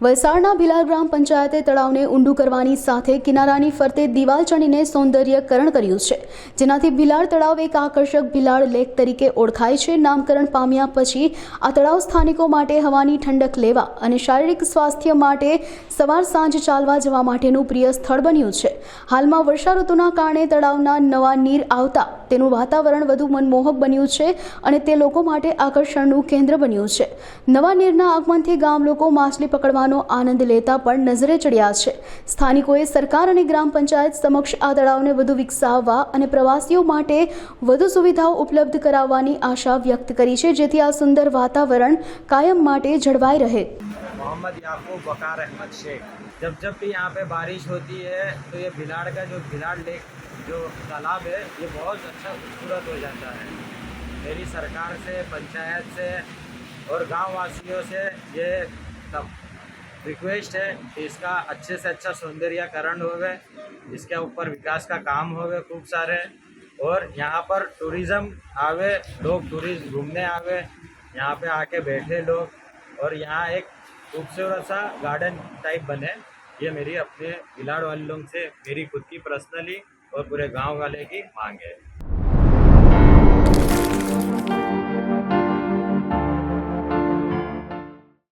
વલસાડના ભિલાર ગ્રામ પંચાયતે તળાવને ઊંડું કરવાની સાથે કિનારાની ફરતે દિવાલ ચણીને સૌંદર્યકરણ કર્યું છે, જેનાથી ભિલાર તળાવ એક આકર્ષક ભિલાડ લેક તરીકે ઓળખાય છે. નામકરણ પામ્યા પછી આ તળાવ સ્થાનિકો માટે હવાની ઠંડક લેવા અને શારીરિક સ્વાસ્થ્ય માટે સવાર સાંજ ચાલવા જવા માટેનું પ્રિય સ્થળ બન્યું છે. હાલમાં વર્ષા ઋતુના કારણે તળાવના નવા નીર આવતા તેનું વાતાવરણ વધુ મનમોહક બન્યું છે અને તે લોકો માટે આકર્ષણનું કેન્દ્ર બન્યું છે. નવા નીરના આગમનથી ગામ લોકો માછલી પકડવાનો આનંદ લેતા પણ નજરે ચડ્યા છે સ્થાનિકોએ સરકાર અને ગ્રામ પંચાયત સમક્ષ આ તળાવને વધુ વિકસાવવા અને પ્રવાસીઓ માટે વધુ સુવિધાઓ ઉપલબ્ધ કરાવવાની આશા વ્યક્ત કરી છે જેથી આ સુંદર વાતાવરણ કાયમ માટે જળવાઈ રહે मोहम्मद याकूब वकार अहमद शेख जब जब भी यहाँ पे बारिश होती है तो ये भिलाड़ का जो भिलाड़ लेक जो तालाब है ये बहुत अच्छा खूबसूरत हो जाता है मेरी सरकार से पंचायत से और गांव वासियों से ये सब रिक्वेस्ट है कि इसका अच्छे से अच्छा सौंदर्यकरण होवे, इसके ऊपर विकास का काम होवे खूब सारे। और यहाँ पर टूरिज़्म आवे, लोग टूरिस्ट घूमने आवे, यहाँ पे आके बैठे लोग। और यहाँ एक खूबसूरत सा गार्डन टाइप बने, ये मेरी अपने भिलाड़ वाले लोग से मेरी खुद की पर्सनली और पूरे गाँव वाले की मांग है।